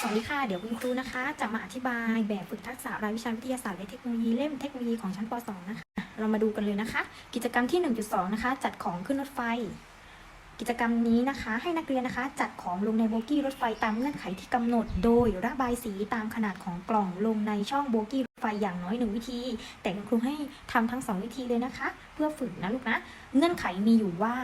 สวัสดีค่ะ เดี๋ยวคุณครูนะคะ จะมาอธิบายแบบฝึกทักษะรายวิชาวิทยาศาสตร์และเทคโนโลยีเล่มเทคโนโลยีของชั้นป .2 นะคะ เรามาดูกันเลยนะคะ กิจกรรมที่ 1.2 นะคะ จัดของขึ้นรถไฟ กิจกรรมนี้นะคะ ให้นักเรียนนะคะ จัดของลงในโบกี้รถไฟตามเงื่อนไขที่กำหนด โดยระบายสีตามขนาดของกล่องลงในช่องโบกี้รถไฟอย่างน้อยหนึ่งวิธี แต่คุณครูให้ทำทั้งสองวิธีเลยนะคะ เพื่อฝึกนะลูกนะ เงื่อนไขมีอยู่ว่า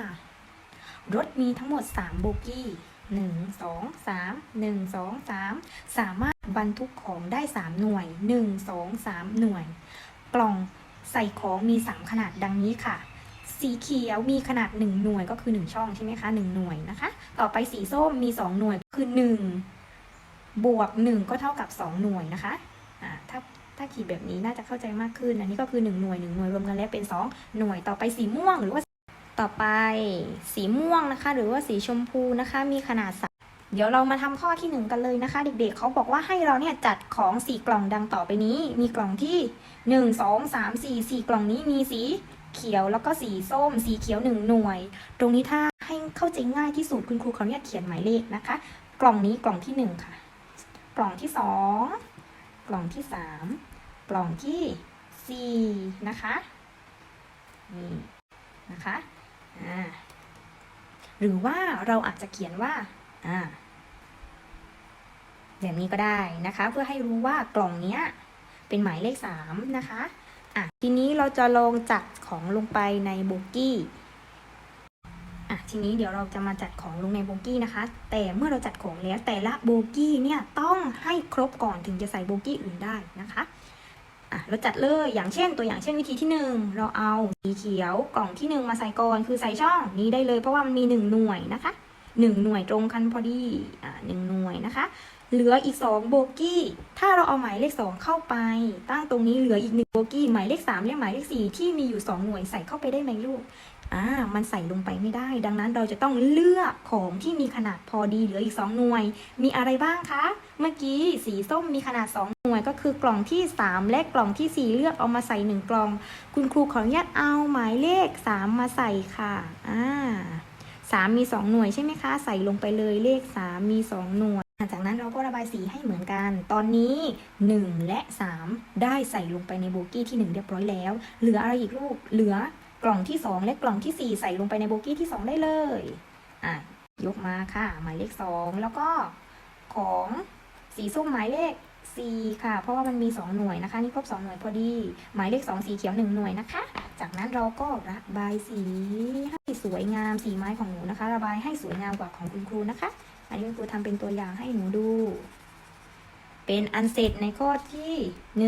รถมีทั้งหมด 3 โบกี้ หนึ่งสองสามหนึ่งสองสามสามารถบรรทุกของได้ 3 หน่วยหนึ่งสองสามหน่วย กล่องใส่ของมี 3 ขนาดดังนี้ค่ะ สีเขียวมีขนาด 1 หน่วยก็คือ 1 ช่องใช่ไหมคะ 1 หน่วยนะคะ ต่อไปสีส้มมี 2 หน่วยคือ 1 บวก 1 ก็เท่ากับ 2 หน่วยนะคะถ้าถ้าขีดแบบนี้น่าจะเข้าใจมากขึ้น อันนี้ก็คือ 1 หน่วย 1 หน่วยรวมกันแล้วเป็น 2 หน่วย ต่อไปสีม่วงหรือว่า ต่อไปสีม่วงนะคะ หรือว่าสีชมพูนะคะมีขนาดสามเดี๋ยวเรามาทำข้อที่หนึ่งกันเลยนะคะ เด็กๆเขาบอกว่าให้เราเนี่ยจัดของสี่กล่องดังต่อไปนี้ มีกล่องที่หนึ่งสองสามสี่สี่กล่องนี้มีสีเขียวแล้วก็สีส้ม สีเขียวหนึ่งหน่วย ตรงนี้ถ้าให้เข้าใจง่ายที่สุดคุณครูเขาเนี่ยเขียนหมายเลขนะคะ กล่องนี้กล่องที่หนึ่งค่ะ กล่องที่สองกล่องที่สามกล่องที่สี่นะคะนี่นะคะ หรือว่าเราอาจจะเขียนว่าอ่าแบบนี้ก็ได้นะคะ เพื่อให้รู้ว่ากล่องเนี้ย เป็นหมายเลขสามนะคะอะทีนี้เราจะลองจัดของลงไปในโบกี้อะทีนี้เดี๋ยวเราจะมาจัดของลงในโบกี้นะคะ แต่เมื่อเราจัดของแล้วแต่ละโบกี้เนี่ยต้องให้ครบก่อนถึงจะใส่โบกี้อื่นได้นะคะ อะเราจัดเลยอย่างเช่น ตัวอย่างเช่นวิธีที่หนึ่งเราเอาสีเขียวกล่องที่หนึ่งมาใส่ก่อนคือใส่ช่องนี้ได้เลย เพราะว่ามันมีหนึ่งหน่วยนะคะหนึ่งหน่วยตรงกันพอดีอ่าหนึ่งหน่วยนะคะ เหลืออีกสองโบกี้ ถ้าเราเอาหมายเลขสองเข้าไป ตั้งตรงนี้เหลืออีกหนึ่งโบกี้หมายเลขสามและหมายเลขสี่ที่มีอยู่สองหน่วยใส่เข้าไปได้ไหมลูกอ่ามันใส่ลงไปไม่ได้ ดังนั้นเราจะต้องเลือกของที่มีขนาดพอดีเหลืออีกสองหน่วย มีอะไรบ้างคะ เมื่อกี้สีส้มมีขนาด 2 น่วยก็คือกล่องที่ 3 และกล่องที่ 4 เลือกเอามาใส่ 1 กล่อง คุณครูขออนุญาตเอาหมายเลข 3 มาใส่ค่ะอ่าสามมี 2 หน่วยใช่ไหมคะ ใส่ลงไปเลยเลข 3 มี 2 หน่วย จากนั้นเราก็ระบายสีให้เหมือนกัน ตอนนี้ 1 และ 3 ได้ใส่ลงไปในโบกี้ที่ 1 เรียบร้อยแล้ว เหลืออะไรอีกลูก เหลือกล่องที่ 2 และกล่องที่ 4 ใส่ลงไปในโบกี้ที่ 2 ได้เลยอะยกมาค่ะ หมายเลข 2 แล้วก็ของสีส้มหมายเลข 4ค่ะ เพราะว่ามันมี 2 หน่วยนะคะ นี่ครบ 2 หน่วยพอดี หมายเลข 2 สีเขียว 1 หน่วยนะคะ จากนั้นเราก็ระบายสีให้สวยงามสีไม้ของหนูนะคะ ระบายให้สวยงามกว่าของคุณครูนะคะ อันนี้คุณครูทำเป็นตัวอย่างให้หนูดู เป็นอันเสร็จในข้อที่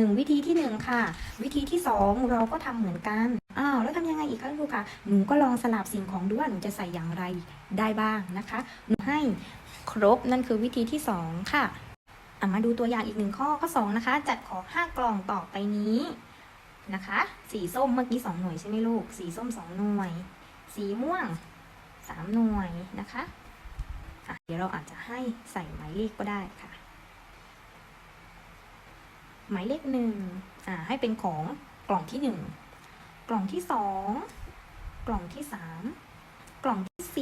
1 วิธีที่ 1 ค่ะ วิธีที่ 2 เราก็ทำเหมือนกัน อ้าวแล้วทำยังไงอีกคะคุณครูคะหนูก็ลองสลับสิ่งของดูว่าหนูจะใส่อย่างไรได้บ้างนะคะ หนูให้ครบนั่นคือวิธีที่ 2 ค่ะ มาดูตัวอย่างอีกหนึ่งข้อข้อ2นะคะ จัดของ 5 กล่องต่อไปนี้นะคะ สีส้มเมื่อกี้ 2 หน่วยใช่ไหมลูก สีส้ม 2 หน่วย สีม่วง 3 หน่วยนะคะะเดี๋ยวเราอาจจะให้ใส่หมายเลขก็ได้ค่ะ หมายเลขหนึ่งอ่าให้เป็นของกล่องที่ 1 กล่องที่ 2 กล่องที่3กล่องที่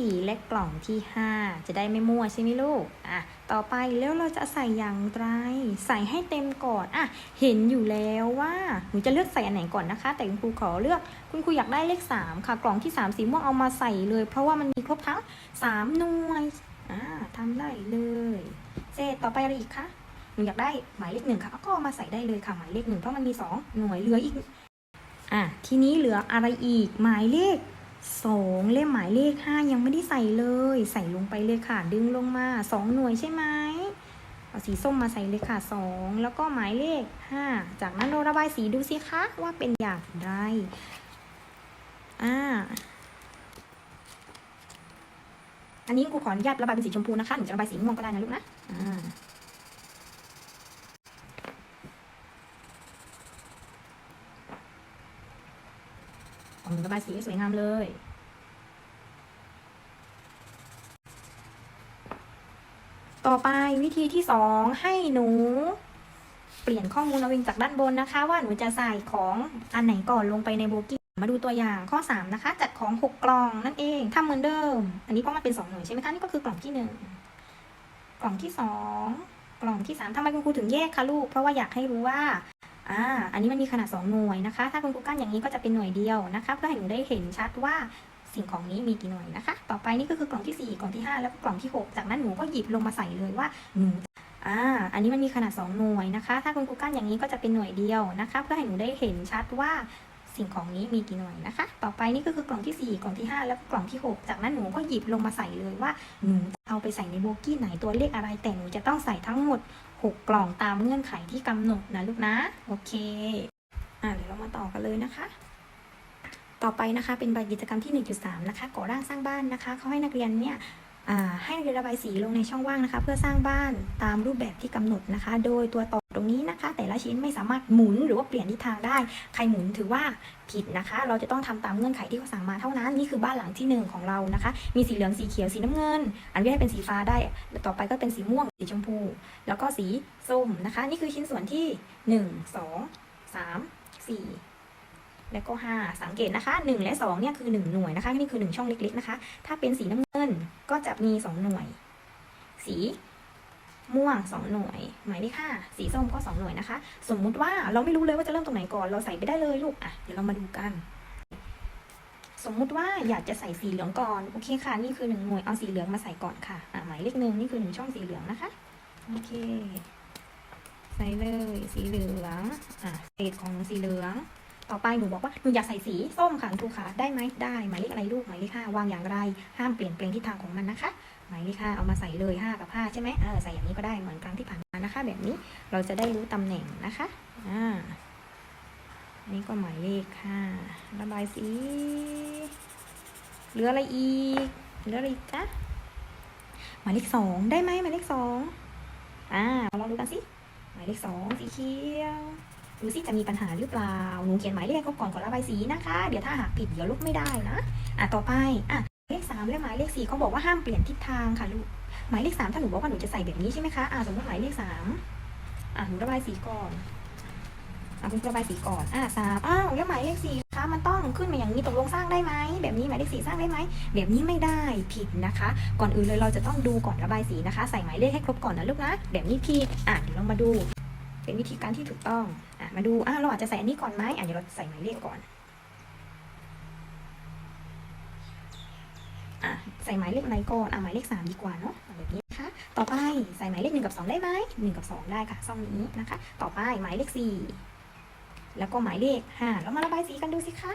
4 และกล่องที่ 5 จะได้ไม่มั่วใช่ไหมลูก อะ ต่อไปแล้วเราจะใส่อย่างไร ใส่ให้เต็มก่อน อะ เห็นอยู่แล้วว่าหนูจะเลือกใส่อันไหนก่อนนะคะ แต่คุณครูขอเลือก คุณครูอยากได้เลข 3 ค่ะ กล่องที่ 3 สีม่วงเอามาใส่เลย เพราะว่ามันมีครบทั้ง 3 หน่วย อ่าทำได้เลย เสร็จต่อไปอะไรอีกคะหนูอยากได้หมายเลขหนึ่งค่ะ ก็เอามาใส่ได้เลยค่ะ หมายเลขหนึ่งเพราะมันมี 2 หน่วยเหลืออีก อะ ทีนี้เหลืออะไรอีก หมายเลข สองเลขหมายเลขห้ายังไม่ได้ใส่เลย ใส่ลงไปเลยค่ะ ดึงลงมาสองหน่วยใช่ไหมเอาสีส้มมาใส่เลยค่ะสองแล้วก็หมายเลขห้าจากนั้นเราระบายสีดูสิคะ ว่าเป็นอย่างไรอ่าอันนี้ครูขออนุญาตระบายเป็นสีชมพูนะคะหนูจะระบายสีม่วงก็ได้นะลูกนะอ่าของ หนูระบายสีสวยงามเลย ต่อไปวิธีที่สองให้หนู เปลี่ยนข้อมูลเอาเองจากด้านบนนะคะ ว่าหนูจะใส่ของอันไหนก่อนลงไปในโบกี้มาดูตัวอย่างข้อ 3 นะคะ จัดของ 6 กล่องนั่นเองทำเหมือนเดิม อันนี้เพราะมันเป็น 2 หน่วยใช่ไหมคะ นี่ก็คือกล่องที่ 1 กล่องที่ 2กกล่องที่สามทำไมคุณครูถึงแยกคะลูก เพราะว่าอยากให้รู้ว่า อ่า อันนี้มันมีขนาด 2 หน่วยนะคะ ถ้าคุณครูกั้นอย่างนี้ก็จะเป็นหน่วยเดียวนะคะ เพื่อให้หนูได้เห็นชัดว่าสิ่งของนี้มีกี่หน่วยนะคะ ต่อไปนี่ก็คือกล่องที่ 4 กล่องที่ 5 แล้วก็กล่องที่ 6 จากนั้นหนูก็หยิบลงมาใส่เลยว่าหนูอ่า อันนี้มันมีขนาด 2 หน่วยนะคะ ถ้าคุณครูกั้นอย่างนี้ก็จะเป็นหน่วยเดียวนะคะ เพื่อให้หนูได้เห็นชัดว่า สิ่งของนี้มีกี่หน่วยนะคะ ต่อไปนี่ก็คือกล่องที่ 4 กล่องที่ 5 แล้วก็กล่องที่ 6 จากนั้นหนูก็หยิบลงมาใส่เลยว่าหนูจะเอาไปใส่ในโบกี้ไหนตัวเลขอะไร แต่หนูจะต้องใส่ทั้งหมด 6 กล่องตามเงื่อนไขที่กำหนดนะลูกนะ โอเค อ่าเดี๋ยวเรามาต่อกันเลยนะคะต่อไปนะคะเป็นใบกิจกรรมที่ 1.3 นะคะก่อร่างสร้างบ้านนะคะเขาให้นักเรียนเนี่ย ให้ระบายสีลงในช่องว่างนะคะ เพื่อสร้างบ้านตามรูปแบบที่กำหนดนะคะ โดยตัวต่อตรงนี้นะคะ แต่ละชิ้นไม่สามารถหมุนหรือว่าเปลี่ยนทิศทางได้ ใครหมุนถือว่าผิดนะคะ เราจะต้องทำตามเงื่อนไขที่เขาสั่งมาเท่านั้น นี่คือบ้านหลังที่หนึ่งของเรานะคะ มีสีเหลือง สีเขียว สีน้ำเงิน อันนี้ให้เป็นสีฟ้าได้ ต่อไปก็เป็นสีม่วง สีชมพู แล้วก็สีส้มนะคะ นี่คือชิ้นส่วนที่หนึ่งสองสามสี่ แล้วก็ห้าสังเกตนะคะหนึ่งและสองเนี่ยคือหนึ่งหน่วยนะคะ นี่คือหนึ่งช่องเล็กๆนะคะ ถ้าเป็นสีน้ำเงินก็จะมีสองหน่วย สีม่วงสองหน่วย หมายเลขห้าสีส้มก็สองหน่วยนะคะ สมมุติว่าเราไม่รู้เลยว่าจะเริ่มตรงไหนก่อน เราใส่ไปได้เลยลูก อะ เดี๋ยวเรามาดูกัน สมมุติว่าอยากจะใส่สีเหลืองก่อน โอเคค่ะ นี่คือหนึ่งหน่วย เอาสีเหลืองมาใส่ก่อนค่ะ อะ หมายเลขหนึ่งนี่คือหนึ่งช่องสีเหลืองนะคะ โอเค ใส่เลย สีเหลือง อะ เศษของสีเหลือง ต่อไปหนูบอกว่าหนูอยากใส่สีส้มค่ะครูค่ะได้ไหมได้หมายเลขอะไรลูกหมายเลขห้าวางอย่างไร ห้ามเปลี่ยนแปลงทิศทางของมันนะคะ หมายเลขห้าเอามาใส่เลยห้ากับห้าใช่ไหมเออใส่อย่างนี้ก็ได้เหมือนครั้งที่ผ่านมานะคะ แบบนี้เราจะได้รู้ตำแหน่งนะคะอ่าอันนี้ก็หมายเลขห้าระบายสีเหลืออะไรอีกเหลืออะไรอีกจ๊ะหมายเลขสองได้ไหมหมายเลขสองอ่าลองดูกันสิหมายเลขสองสีเขียว ดูสิจะมีปัญหาหรือเปล่า หนูเขียนหมายเลขเขาก่อนก่อนระบายสีนะคะ เดี๋ยวถ้าหากผิดเดี๋ยวลุกไม่ได้นะ อะต่อไป อะเลขสามและหมายเลขสี่เขาบอกว่าห้ามเปลี่ยนทิศทางค่ะลูก หมายเลขสามถ้าหนูบอกว่าหนูจะใส่แบบนี้ใช่ไหมคะ อะสมมติหมายเลขสามอะหนูระบายสีก่อนอะคุณระบายสีก่อน อะสามอ้าวแล้วหมายเลขสี่คะมันต้องขึ้นมาอย่างนี้ตกลงสร้างได้ไหมแบบนี้หมายเลขสี่สร้างได้ไหมแบบนี้ไม่ได้ผิดนะคะ ก่อนอื่นเลยเราจะต้องดูก่อนระบายสีนะคะ ใส่หมายเลขให้ครบก่อนนะลูกนะแบบนี้ผิดอะเดี๋ยวเรามาดู เป็นวิธีการที่ถูกต้องอมาดูอะเราอาจจะใส่อันนี้ก่อนไหมอะเดี๋ยวเราใส่หมายเลขก่อนอะใส่หมายเลขอะไรก่อนอะหมายเลขสามดีกว่าเนาะแบบนี้นะคะ ต่อไปใส่หมายเลขหนึ่งกับสองได้ไหมหนึ่งกับสองได้ค่ะซ่องนี้นะคะ ต่อไปหมายเลขสี่แล้วก็หมายเลขห้าเรามาระบายสีกันดูสิคะ